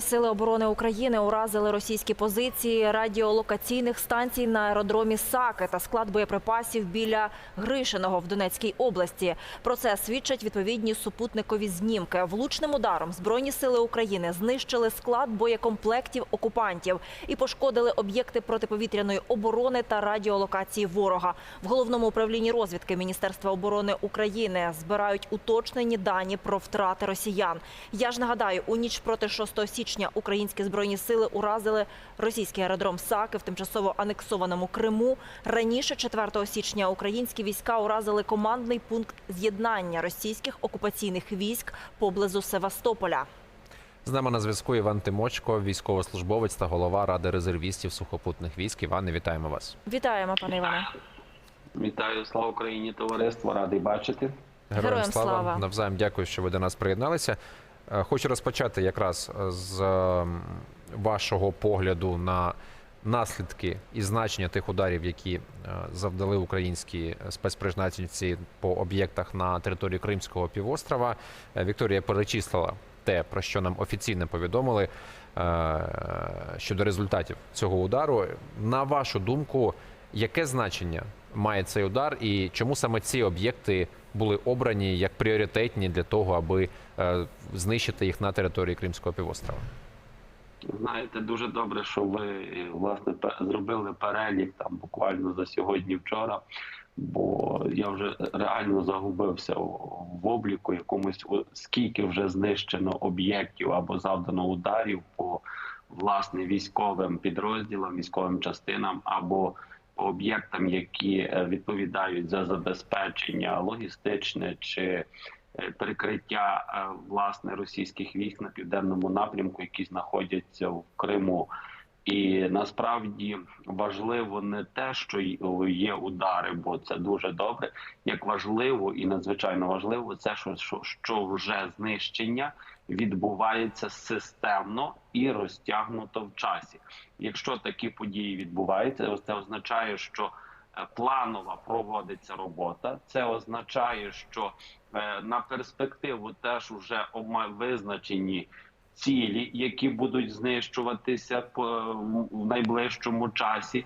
Сили оборони України уразили російські позиції радіолокаційних станцій на аеродромі Саки та склад боєприпасів біля Гришиного в Донецькій області. Про це свідчать відповідні супутникові знімки. Влучним ударом збройні сили України знищили склад боєкомплектів окупантів і пошкодили об'єкти протиповітряної оборони та радіолокації ворога. В головному управлінні розвідки Міністерства оборони України збирають уточнені дані про втрати росіян. Я ж нагадаю, у ніч проти 6 січня українські збройні сили уразили російський аеродром Саки в тимчасово анексованому Криму. Раніше 4 січня українські війська уразили командний пункт з'єднання російських окупаційних військ поблизу Севастополя. З нами на зв'язку Іван Тимочко, військовослужбовець та голова Ради резервістів сухопутних військ. Іване, вітаємо вас. Вітаємо, пане Іване. Вітаю, слава Україні, товариство, радий бачити. Героям слава. Навзаєм дякую, що ви до нас приєдналися. Е, Хочу розпочати якраз з ем, вашого погляду на наслідки і значення тих ударів, які е, завдали українські спецпризначенці по об'єктах на території Кримського півострова. Е, Вікторія перечислила те, про що нам офіційно повідомили е, щодо результатів цього удару. На вашу думку, яке значення має цей удар, і чому саме ці об'єкти були обрані як пріоритетні для того, аби е, знищити їх на території Кримського півострова? Знаєте, дуже добре, що ви власне зробили перелік там буквально за сьогодні-вчора. Бо я вже реально загубився в обліку якомусь скільки вже знищено об'єктів або завдано ударів по власне військовим підрозділам, військовим частинам або об'єктам, які е, відповідають за забезпечення логістичне чи е, перекриття е, власне російських військ на південному напрямку, які знаходяться в Криму. І насправді важливо не те, що є удари, бо це дуже добре. Як важливо і надзвичайно важливо, це що, що, що вже знищення відбувається системно і розтягнуто в часі. Якщо такі події відбуваються, це означає, що е, планова проводиться робота. Це означає, що е, на перспективу теж вже визначені цілі, які будуть знищуватися в найближчому часі.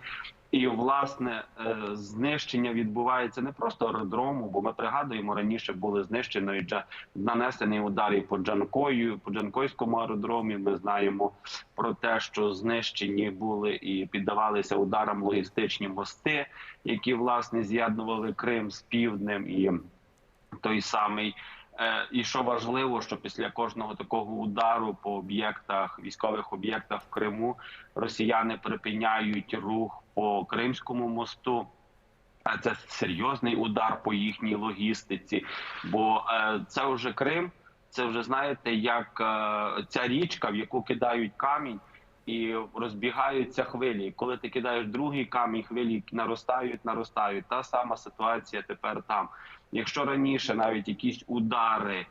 І власне е, знищення відбувається не просто аеродрому, бо ми пригадуємо раніше були знищено і джа- нанесені удари по Джанкою, по Джанкойському аеродромі. Ми знаємо про те, що знищені були і піддавалися ударам логістичні мости, які власне з'єднували Крим з півднем і той самий. Е, І що важливо, що після кожного такого удару по об'єктах, військових об'єктах в Криму, росіяни припиняють рух по Кримському мосту. А це серйозний удар по їхній логістиці, бо е, це вже Крим. Це вже знаєте, як е, ця річка, в яку кидають камінь, і розбігаються хвилі. Коли ти кидаєш другий камінь, хвилі наростають, наростають. Та сама ситуація тепер там. Якщо раніше навіть якісь удари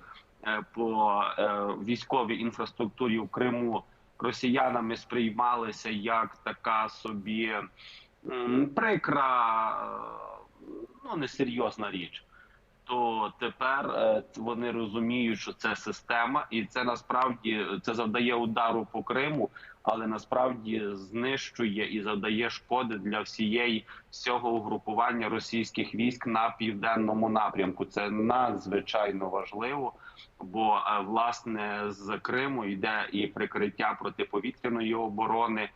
е, по е, військовій інфраструктурі в Криму росіянами сприймалися як така собі прикра, е, ну несерйозна річ. То тепер е, вони розуміють, що це система, і це насправді це завдає удару по Криму, але насправді знищує і завдає шкоди для всієї всього угрупування російських військ на південному напрямку. Це надзвичайно важливо, бо е, власне з Криму йде і прикриття протиповітряної оборони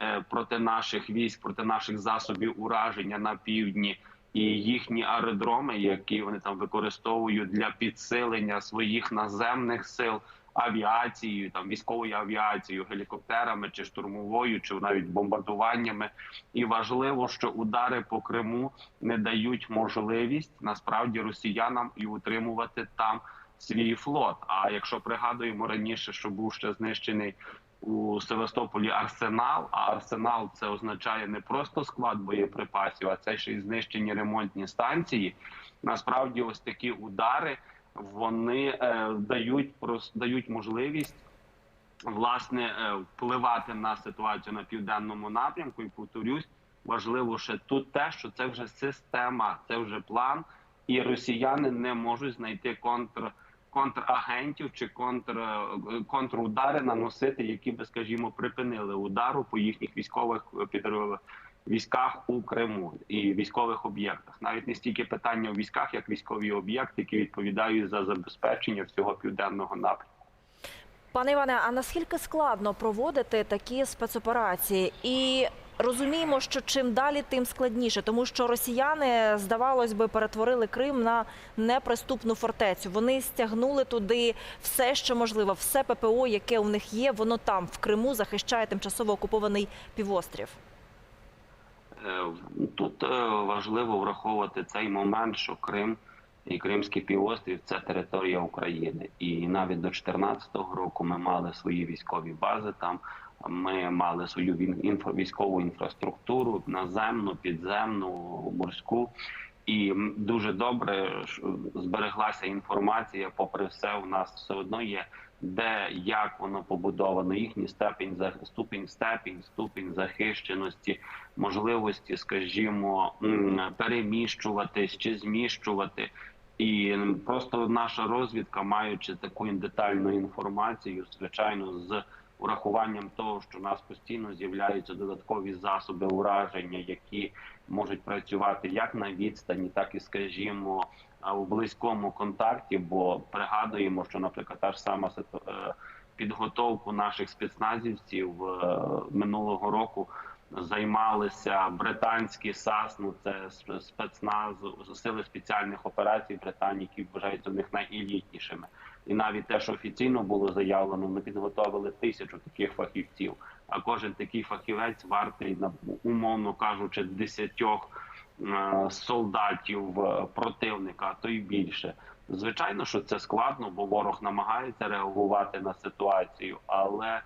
е, проти наших військ, проти наших засобів ураження на півдні. І їхні аеродроми, які вони там використовують для підсилення своїх наземних сил авіацією, там військовою авіацією, гелікоптерами чи штурмовою, чи навіть бомбардуваннями. І важливо, що удари по Криму не дають можливість насправді росіянам і утримувати там свій флот. А якщо пригадуємо раніше, що був ще знищений у Севастополі арсенал. А арсенал це означає не просто склад боєприпасів, а це ще й знищені ремонтні станції. Насправді, ось такі удари вони е, дають дають можливість власне е, впливати на ситуацію на південному напрямку. І повторюсь, важливо ще тут те, що це вже система, це вже план, і росіяни не можуть знайти контр контрагентів чи контр, контрудари наносити, які би, скажімо, припинили удару по їхніх військових підрозділах військах у Криму і військових об'єктах. Навіть не стільки питання у військах, як військові об'єкти, які відповідають за забезпечення всього південного напрямку. Пане Іване, а наскільки складно проводити такі спецоперації? І розуміємо, що чим далі, тим складніше, тому що росіяни, здавалось би, перетворили Крим на неприступну фортецю. Вони стягнули туди все, що можливо, все ППО, яке у них є, воно там в Криму захищає тимчасово окупований півострів. Е, Тут е, важливо враховувати цей момент, що Крим і Кримський півострів це територія України, і навіть до 2014 року ми мали свої військові бази там. Ми мали свою військову інфраструктуру наземну, підземну, морську. І дуже добре збереглася інформація. Попри все, у нас все одно є де як воно побудовано, їхній степінь за ступінь, степінь, ступінь захищеності, можливості, скажімо, переміщуватись чи зміщувати. І просто наша розвідка, маючи таку детальну інформацію, звичайно, з урахуванням того, що у нас постійно з'являються додаткові засоби ураження, які можуть працювати як на відстані, так і, скажімо, у близькому контакті. Бо пригадуємо, що, наприклад, та ж сама е, підготовку наших спецназівців е, минулого року займалися британські САС, ну це сп- спецназ сили спеціальних операцій Британії, які вважаються в них найелітнішими. І навіть те, що офіційно було заявлено, ми підготовили тисячу таких фахівців. А кожен такий фахівець вартий умовно кажучи, десятьох е, солдатів е, противника, то й більше. Звичайно, що це складно, бо ворог намагається реагувати на ситуацію, але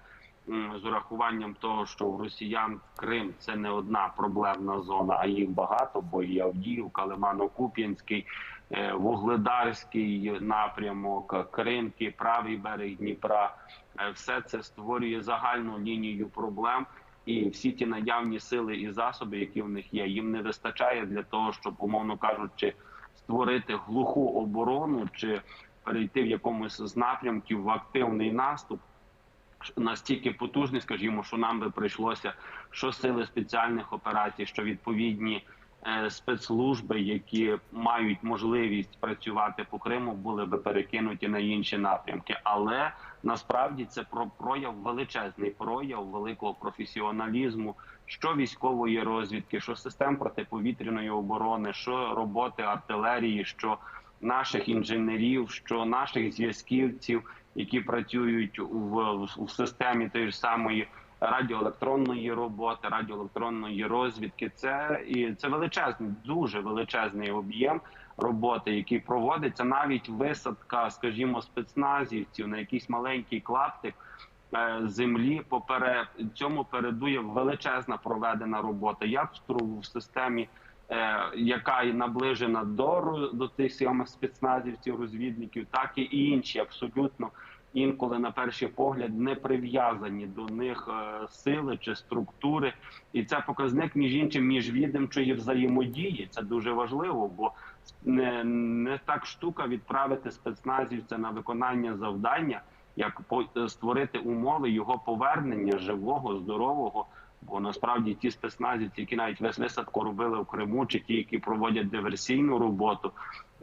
з урахуванням того, що в росіян Крим це не одна проблемна зона, а їх багато, бо і Авдіївка, Лимано-Куп'янський, е, Вугледарський напрямок, Кримки, правий берег Дніпра. Е, Все це створює загальну лінію проблем. І всі ті наявні сили і засоби, які в них є, їм не вистачає для того, щоб, умовно кажучи, створити глуху оборону чи перейти в якомусь з напрямків в активний наступ. Настільки потужний, скажімо, що нам би прийшлося що сили спеціальних операцій, що відповідні е, спецслужби, які мають можливість працювати по Криму, були би перекинуті на інші напрямки. Але насправді це про прояв величезний прояв великого професіоналізму, що військової розвідки, що систем протиповітряної оборони, що роботи артилерії, що наших інженерів, що наших зв'язківців, які працюють в, в системі тої ж самої радіоелектронної роботи, радіоелектронної розвідки. Це і це величезний, дуже величезний об'єм роботи, який проводиться навіть висадка, скажімо, спецназівців на якийсь маленький клаптик. е, Землі поперед цьому передує величезна проведена робота, як в в системі, яка і наближена до до тих самих спецназівців, розвідників, так і інші абсолютно інколи на перший погляд не прив'язані до них е, сили чи структури, і це показник між іншим міжвідомчої взаємодії. Це дуже важливо, бо не, не так штука відправити спецназівця на виконання завдання, як по- створити умови його повернення живого, здорового. Бо насправді ті спецназівці, які навіть весь висадку робили в Криму, чи ті, які проводять диверсійну роботу,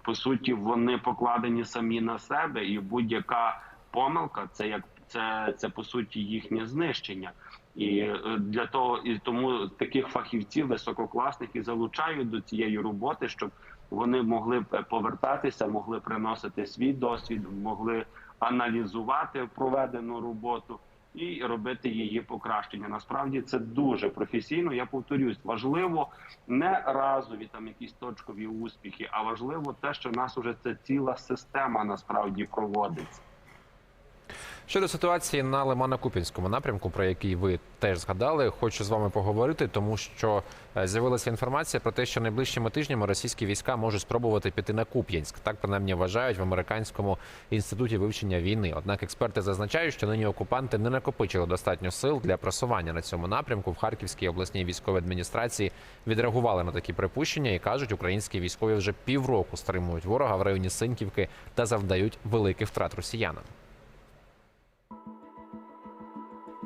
по суті, вони покладені самі на себе, і будь-яка помилка це як це, це по суті їхнє знищення. І е, для того і тому таких фахівців висококласних і залучають до цієї роботи, щоб вони могли е, повертатися, могли приносити свій досвід, могли аналізувати проведену роботу і робити її покращення. Насправді це дуже професійно. Я повторюсь, важливо не разові там якісь точкові успіхи, а важливо те, що в нас уже це ціла система насправді проводиться. Щодо ситуації на Лимано-Купінському напрямку, про який ви теж згадали, хочу з вами поговорити, тому що е, з'явилася інформація про те, що найближчими тижнями російські війська можуть спробувати піти на Куп'янськ. Так принаймні вважають в американському інституті вивчення війни. Однак експерти зазначають, що нині окупанти не накопичили достатньо сил для просування на цьому напрямку. В Харківській обласній військовій адміністрації відреагували на такі припущення і кажуть, українські військові вже півроку стримують ворога в районі Синківки та завдають великих втрат росіянам.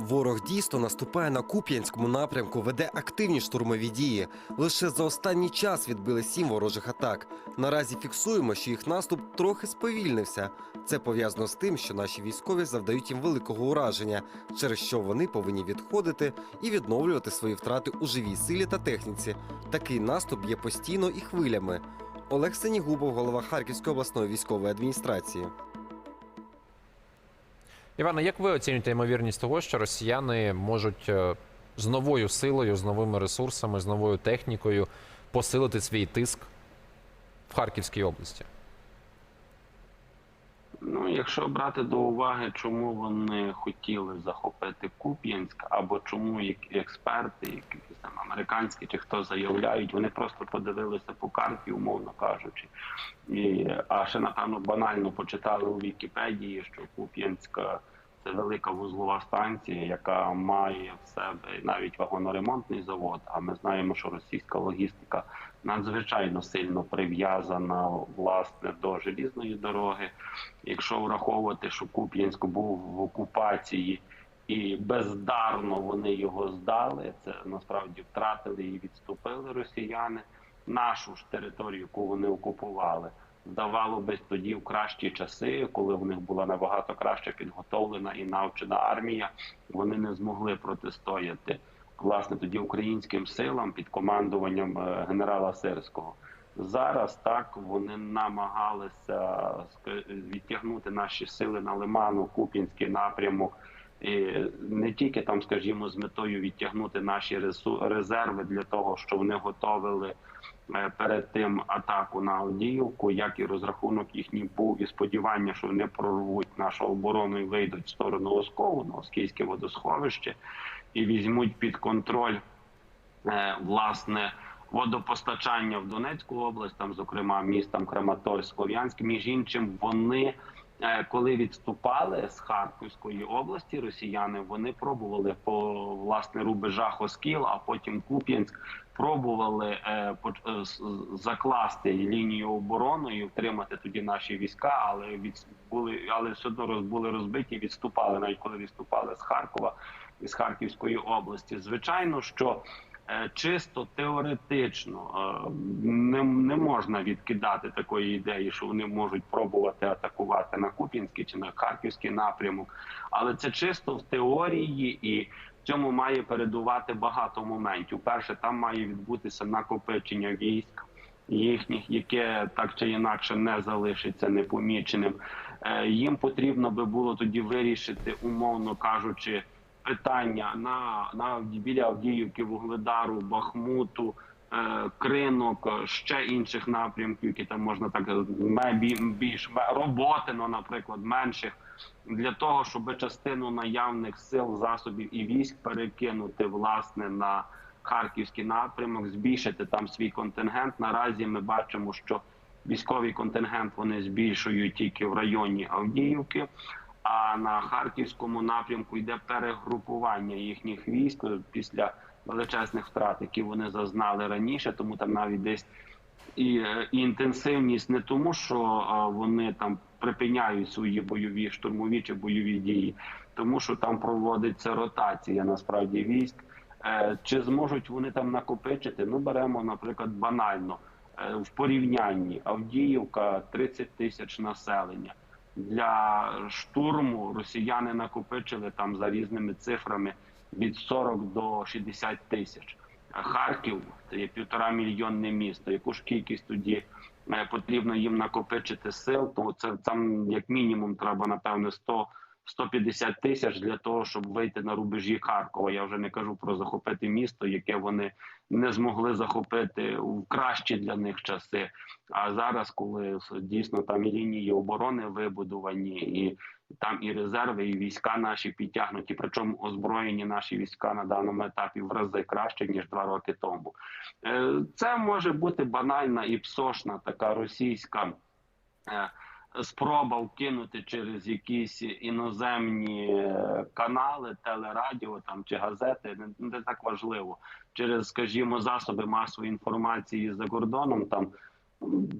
Ворог дійсно наступає на Куп'янському напрямку, веде активні штурмові дії. Лише за останній час відбили сім ворожих атак. Наразі фіксуємо, що їх наступ трохи сповільнився. Це пов'язано з тим, що наші військові завдають їм великого ураження, через що вони повинні відходити і відновлювати свої втрати у живій силі та техніці. Такий наступ є постійно і хвилями. Олег Сенігубов, голова Харківської обласної військової адміністрації. Івана, як ви оцінюєте ймовірність того, що росіяни можуть е, з новою силою, з новими ресурсами, з новою технікою посилити свій тиск в Харківській області? Ну, якщо брати до уваги, чому вони хотіли захопити Куп'янськ, або чому експерти, американські чи хто заявляють, вони просто подивилися по карті, умовно кажучи, і а ще напевно банально почитали у Вікіпедії, що Куп'янська це велика вузлова станція, яка має в себе навіть вагоноремонтний завод. А ми знаємо, що російська логістика надзвичайно сильно прив'язана власне до желізної дороги. Якщо враховувати, що Куп'янськ був в окупації і бездарно вони його здали, це насправді втратили і відступили росіяни. Нашу ж територію, яку вони окупували, здавало би тоді в кращі часи, коли в них була набагато краще підготовлена і навчена армія, вони не змогли протистояти власне тоді українським силам під командуванням е, генерала Сирського. Зараз так вони намагалися відтягнути наші сили на Лиману, Куп'янський напрямок. Не тільки там, скажімо, з метою відтягнути наші резерви для того, що вони готовили е, перед тим атаку на Авдіївку, як і розрахунок їхній був і сподівання, що вони прорвуть нашу оборону і вийдуть в сторону Оскову, на Оскільське водосховище, і візьмуть під контроль е, власне водопостачання в Донецьку область, там, зокрема, містам Краматорськ, Слов'янськ. Між іншим, вони коли відступали з Харківської області, росіяни вони пробували по власне рубежах Оскіл, а потім Куп'янськ. Пробували е, е, закласти лінію оборони і втримати тоді наші війська, але від були, але все одно роз- були розбиті, відступали навіть коли відступали з Харкова із Харківської області. Звичайно, що е, чисто теоретично е, не, не можна відкидати такої ідеї, що вони можуть пробувати атакувати на Куп'янський чи на Харківський напрямок, але це чисто в теорії і. В цьому має передувати багато моментів. Перше, там має відбутися накопичення військ їхніх, яке так чи інакше не залишиться непоміченим. Е, Їм потрібно би було тоді вирішити, умовно кажучи, питання на, на біля Авдіївки, Вугледару, Бахмуту, е, Кринок, е, ще інших напрямків, які там можна так ме- більш ме- роботино, наприклад, менших для того, щоб частину наявних сил, засобів і військ перекинути власне на харківський напрямок, збільшити там свій контингент. Наразі ми бачимо, що військовий контингент вони збільшують тільки в районі Авдіївки. А на харківському напрямку йде перегрупування їхніх військ після величезних втрат, які вони зазнали раніше. Тому там навіть десь і, е, і інтенсивність не тому, що е, вони там припиняють свої бойові штурмові чи бойові дії, тому що там проводиться ротація насправді військ. Е, Чи зможуть вони там накопичити? Ну беремо, наприклад, банально е, в порівнянні Авдіївка 30 тисяч населення. Для штурму росіяни накопичили там за різними цифрами від 40 до 60 тисяч. Харків це є півтора мільйонне місто. Яку ж кількість тоді е, потрібно їм накопичити сил? То це там як мінімум треба напевне 100 150 тисяч для того, щоб вийти на рубежі Харкова. Я вже не кажу про захопити місто, яке вони не змогли захопити в кращі для них часи. А зараз, коли дійсно там і лінії оборони вибудовані, і там і резерви, і війська наші підтягнуті, причому озброєні наші війська на даному етапі в рази краще ніж два роки тому. Е, Це може бути банальна і псошна така російська. Спроба вкинути через якісь іноземні е, канали, телерадіо там чи газети, не, не так важливо, через, скажімо, засоби масової інформації за кордоном, там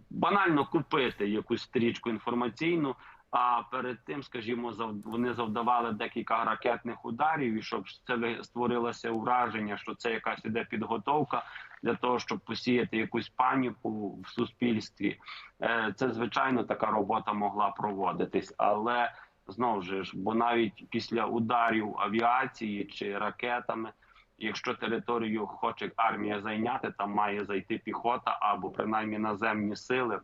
банально купити якусь стрічку інформаційну. А перед тим, скажімо, вони завдавали декілька ракетних ударів, і щоб це створилося враження, що це якась іде підготовка для того, щоб посіяти якусь паніку в суспільстві. Е, Це звичайно така робота могла проводитись, але знову ж, бо навіть після ударів авіації чи ракетами, якщо територію хоче армія зайняти, там має зайти піхота або принаймні наземні сили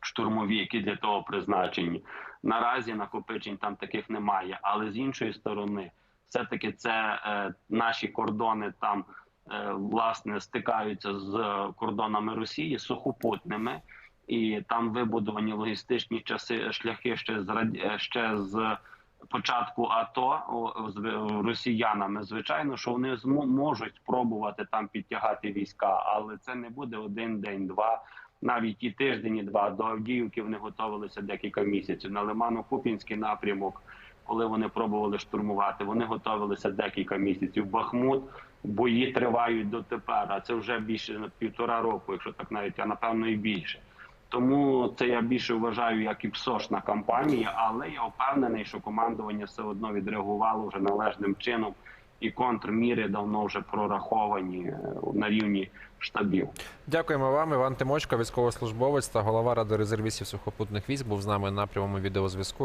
штурмові, які для того призначені. Наразі накопичень там таких немає. Але з іншої сторони, все-таки це е, наші кордони там е, власне стикаються з кордонами Росії сухопутними, і там вибудовані логістичні часи шляхи ще з е, ще з. Початку АТО з росіянами, звичайно, що вони можуть спробувати там підтягати війська, але це не буде один день, два, навіть і тиждень, і два. До Авдіївки вони готувалися декілька місяців. На Лимано-Купінський напрямок, коли вони пробували штурмувати, вони готувалися декілька місяців. Бахмут бої тривають дотепер, а це вже більше півтора року, якщо так навіть, а напевно і більше. Тому це я більше вважаю як і псошна кампанія, але я впевнений, що командування все одно відреагувало вже належним чином, і контрміри давно вже прораховані е, на рівні штабів. Дякуємо вам. Іван Тимочко, військовослужбовець та голова ради резервістів сухопутних військ, був з нами на прямому відеозв'язку.